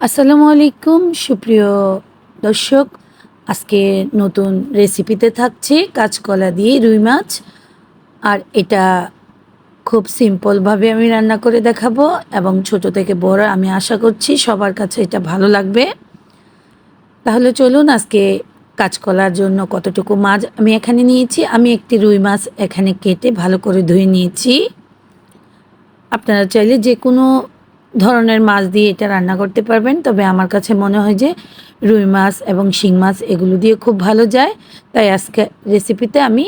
আসসালামু আলাইকুম, সুপ্রিয় দর্শক। আজকে নতুন রেসিপিতে থাকছে কাঁচকলা দিয়ে রুই মাছ। আর এটা খুব সিম্পলভাবে আমি রান্না করে দেখাবো এবং ছোট থেকে বড় আমি আশা করছি সবার কাছে এটা ভালো লাগবে। তাহলে চলুন আজকে কাঁচকলার জন্য কতটুকু মাছ আমি এখানে নিয়েছি। আমি একটি রুই মাছ এখানে কেটে ভালো করে ধুয়ে নিয়েছি। আপনারা চাইলে যে কোনো ধরনের মাছ দিয়ে এটা রান্না করতে পারবেন। তবে আমার কাছে মনে হয় যে রুই মাছ এবং শিং মাছ এগুলো দিয়ে খুব ভালো যায়। তাই আজকে রেসিপিতে আমি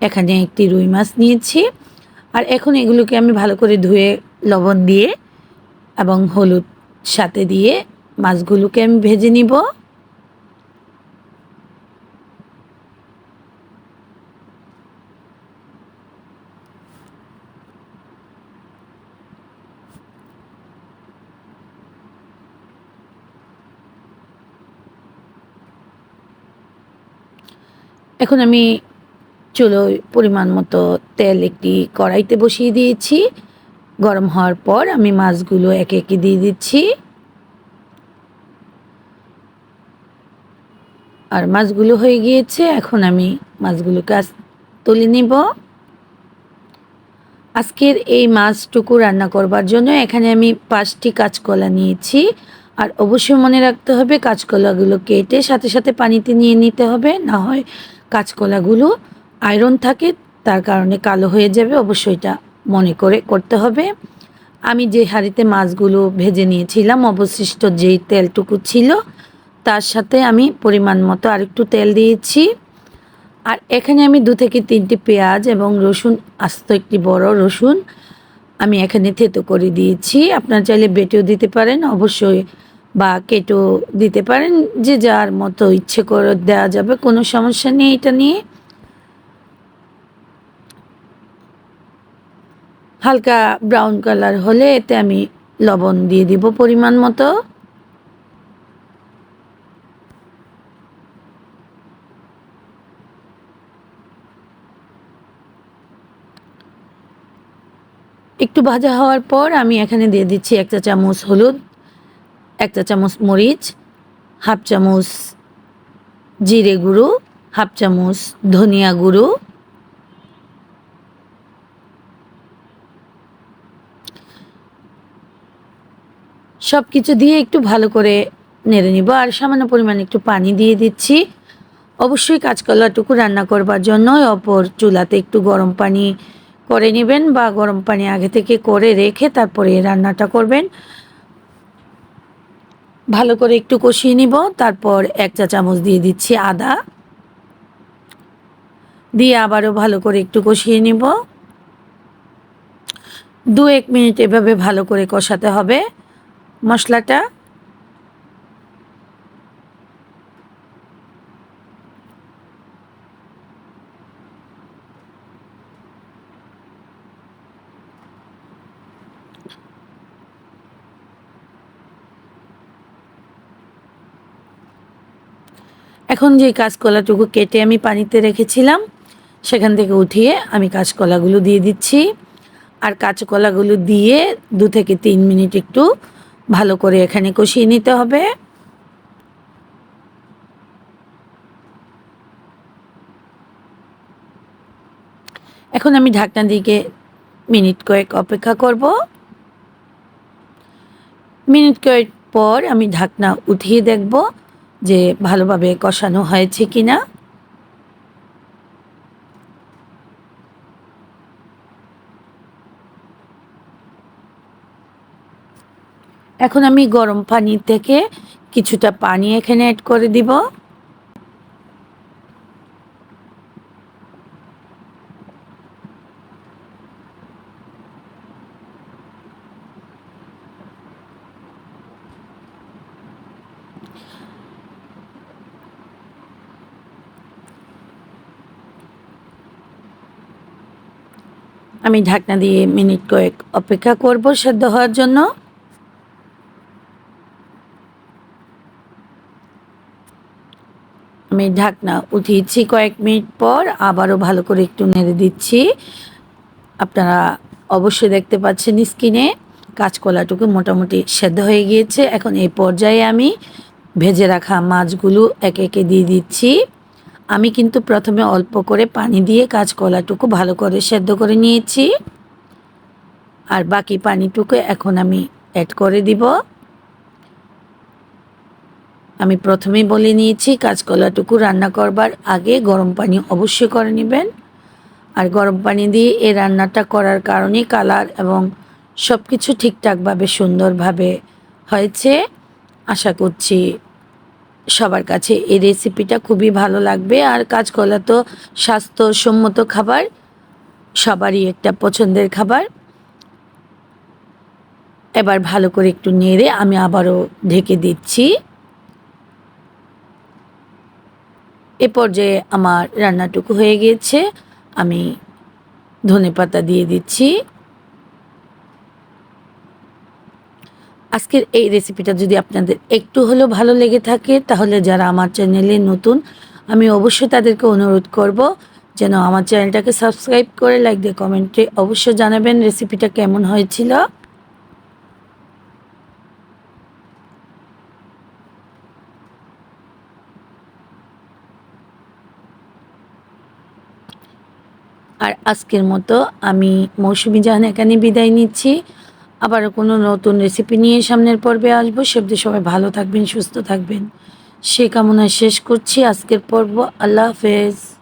এখানে একটি রুই মাছ নিয়েছি। আর এখন এগুলোকে আমি ভালো করে ধুয়ে, লবণ দিয়ে এবং হলুদ সাথে দিয়ে মাছগুলোকে আমি ভেজে নিব। এখন আমি চুলো পরিমাণ মতো তেল একটি কড়াইতে বসিয়ে দিয়েছি। গরম হওয়ার পর আমি মাছগুলো একে একে দিয়ে দিচ্ছি। আর মাছগুলো হয়ে গিয়েছে, এখন আমি মাছগুলোকে আজ তুলে নিব। আজকের এই মাছটুকু রান্না করবার জন্য এখানে আমি পাঁচটি কাঁচকলা নিয়েছি। আর অবশ্যই মনে রাখতে হবে, কাঁচকলাগুলো কেটে সাথে সাথে পানিতে নিয়ে নিতে হবে, না হয় কাঁচকলাগুলো আয়রন থাকে, তার কারণে কালো হয়ে যাবে। অবশ্যই এটা মনে করে করতে হবে। আমি যে হাঁড়িতে মাছগুলো ভেজে নিয়েছিলাম, অবশিষ্ট যেই তেলটুকু ছিল, তার সাথে আমি পরিমাণ মতো আরেকটু তেল দিয়েছি। আর এখানে আমি দু থেকে তিনটি পেঁয়াজ এবং রসুন, আস্ত একটি বড় রসুন, আমি এখানে থেতো করে দিয়েছি। আপনার চাইলে বেটেও দিতে পারেন। অবশ্যই বা কেটো দিতে পারেন, যে যার মতো ইচ্ছে করে দেওয়া যাবে, কোনো সমস্যা নেই এটা নিয়ে। হালকা ব্রাউন কালার হলে এতে আমি লবণ দিয়ে দিব পরিমাণ মতো। একটু ভাজা হওয়ার পর আমি এখানে দিয়ে দিচ্ছি একটা চামচ হলুদ। এক চা চামচ মরিচ, হাফ চামচ জিরে গুঁড়ো, হাফ চামচ ধনিয়া গুঁড়ো সব কিছু দিয়ে একটু ভালো করে নেড়ে নিব। আর সামান্য পরিমাণে একটু পানি দিয়ে দিচ্ছি। অবশ্যই কাঁচকলাটুকু রান্না করবার জন্য অপর চুলাতে একটু গরম পানি করে নেবেন বা গরম পানি আগে থেকে করে রেখে তারপরে রান্নাটা করবেন। ভালো করে একটু কষিয়ে নিব, তারপর এক চা চামচ দিয়ে দিচ্ছি আদা। দিয়ে আবারও ভালো করে একটু কষিয়ে নিব। দু এক মিনিট এভাবে ভালো করে কষাতে হবে মশলাটা। এখন যে কাঁচকলাটুকু কেটে আমি পানিতে রেখেছিলাম, সেখান থেকে উঠিয়ে আমি কাঁচকলাগুলো দিয়ে দিচ্ছি। আর কাঁচকলাগুলো দিয়ে দু থেকে তিন মিনিট একটু ভালো করে এখানে কষিয়ে নিতে হবে। এখন আমি ঢাকনা দিকে মিনিট কয়েক অপেক্ষা করব। মিনিট কয়েক পর আমি ঢাকনা উঠিয়ে দেখব যে ভালোভাবে কষানো হয়েছে কি না এখন আমি গরম পানি থেকে কিছুটা পানি এখানে অ্যাড করে দিব। আমি ঢাকনা দিয়ে মিনিট কয়েক অপেক্ষা করব সেদ্ধ হওয়ার জন্য। আমি ঢাকনা উঠিয়েছি কয়েক মিনিট পর, আবারও ভালো করে একটু নেড়ে দিচ্ছি। আপনারা অবশ্যই দেখতে পাচ্ছেন স্কিনে কাঁচকলাটুকু মোটামুটি সেদ্ধ হয়ে গিয়েছে। এখন এই পর্যায়ে আমি ভেজে রাখা মাছগুলো একে একে দিয়ে দিচ্ছি। আমি কিন্তু প্রথমে অল্প করে পানি দিয়ে কাঁচকলাটুকু ভালো করে সেদ্ধ করে নিয়েছি। আর বাকি পানিটুকু এখন আমি অ্যাড করে দিব। আমি প্রথমেই বলে নিয়েছি কাঁচকলাটুকু রান্না করবার আগে গরম পানি অবশ্যই করে নেবেন। আর গরম পানি দিয়ে এই রান্নাটা করার কারণে কালার এবং সব কিছু ঠিকঠাকভাবে সুন্দরভাবে হয়েছে। আশা করছি সবার কাছে এই রেসিপিটা খুবই ভালো লাগবে। আর কাঁচকলা তো স্বাস্থ্যসম্মত খাবার, সবারই একটা পছন্দের খাবার। এবার ভালো করে একটু নেড়ে আমি আবারও ঢেকে দিচ্ছি। এ পর্যায়ে আমার রান্নাটুকু হয়ে গিয়েছে আমি ধনে পাতা দিয়ে দিচ্ছি। আজকের এই রেসিপিটা যদি আপনাদের একটু হলেও ভালো লেগে থাকে, তাহলে যারা আমার চ্যানেলে নতুন, আমি অবশ্যই তাদেরকে অনুরোধ করব যেন আমার চ্যানেলটাকে সাবস্ক্রাইব করে লাইক দিয়ে কমেন্টে অবশ্যই জানাবেন রেসিপিটা কেমন হয়েছিল। আর আজকের মতো আমি মৌসুমি জাহান এখানে বিদায় নিচ্ছি। আবারও কোনো নতুন রেসিপি নিয়ে সামনের পর্বে আসব। সেবদে সবাই ভালো থাকবেন, সুস্থ থাকবেন। সে কামনায় শেষ করছি। আজকের পর্ব আল্লাহ হাফেজ।